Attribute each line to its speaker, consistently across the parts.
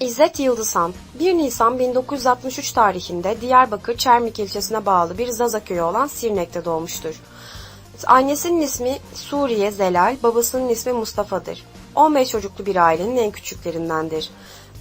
Speaker 1: İzzet Yıldızhan 1 Nisan 1963 tarihinde Diyarbakır Çermik ilçesine bağlı bir Zaza köyü olan Sirnek'te doğmuştur. Annesinin ismi Suriye Zelal, babasının ismi Mustafa'dır. 15 çocuklu bir ailenin en küçüklerindendir.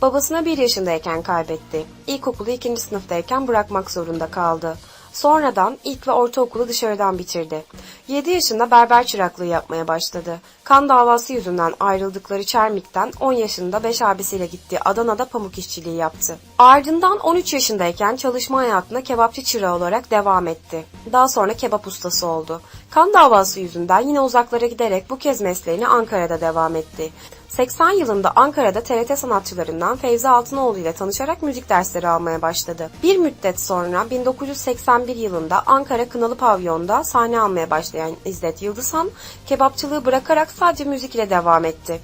Speaker 1: Babasına 1 yaşındayken kaybetti. İlkokulu 2. sınıftayken bırakmak zorunda kaldı. Sonradan ilk ve ortaokulu dışarıdan bitirdi. 7 yaşında berber çıraklığı yapmaya başladı. Kan davası yüzünden ayrıldıkları Çermik'ten 10 yaşında 5 abisiyle gittiği Adana'da pamuk işçiliği yaptı. Ardından 13 yaşındayken çalışma hayatına kebapçı çırağı olarak devam etti. Daha sonra kebap ustası oldu. Kan davası yüzünden yine uzaklara giderek bu kez mesleğini Ankara'da devam etti. 80 yılında Ankara'da TRT sanatçılarından Feyzi Altınoğlu ile tanışarak müzik dersleri almaya başladı. Bir müddet sonra 1981 yılında Ankara Kınalı Pavyon'da sahne almaya başlayan İzzet Yıldızhan, kebapçılığı bırakarak sadece müzik ile devam etti.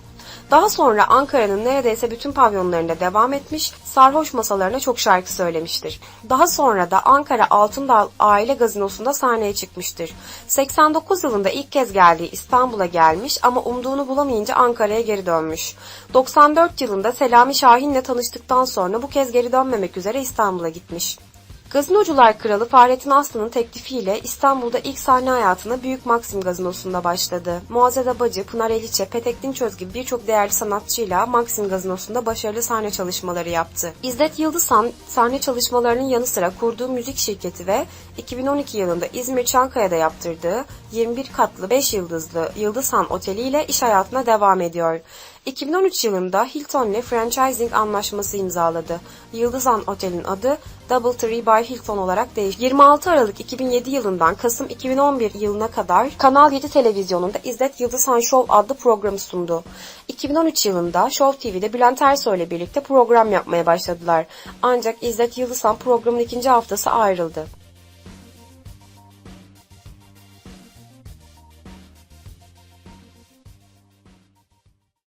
Speaker 1: Daha sonra Ankara'nın neredeyse bütün pavyonlarında devam etmiş, sarhoş masalarına çok şarkı söylemiştir. Daha sonra da Ankara Altındağ Aile Gazinosu'nda sahneye çıkmıştır. 89 yılında ilk kez geldiği İstanbul'a gelmiş ama umduğunu bulamayınca Ankara'ya geri dönmüş. 94 yılında Selami Şahin'le tanıştıktan sonra bu kez geri dönmemek üzere İstanbul'a gitmiş. Gazinocular Kralı Fahrettin Aslı'nın teklifiyle İstanbul'da ilk sahne hayatına Büyük Maxim Gazinosu'nda başladı. Muazzez Abacı, Pınar Eliçe, Petek Dinçöz gibi birçok değerli sanatçıyla Maxim Gazinosu'nda başarılı sahne çalışmaları yaptı. İzzet Yıldızhan sahne çalışmalarının yanı sıra kurduğu müzik şirketi ve 2012 yılında İzmir Çankaya'da yaptırdığı 21 katlı 5 yıldızlı Yıldızhan Oteli ile iş hayatına devam ediyor. 2013 yılında Hilton ile franchising anlaşması imzaladı. Yıldızhan Otel'in adı Double Tree by Hilton olarak değişti. 26 Aralık 2007 yılından Kasım 2011 yılına kadar Kanal 7 televizyonunda İzzet Yıldızhan Show adlı programı sundu. 2013 yılında Show TV'de Bülent Ersoy ile birlikte program yapmaya başladılar. Ancak İzzet Yıldızhan programın ikinci haftası ayrıldı.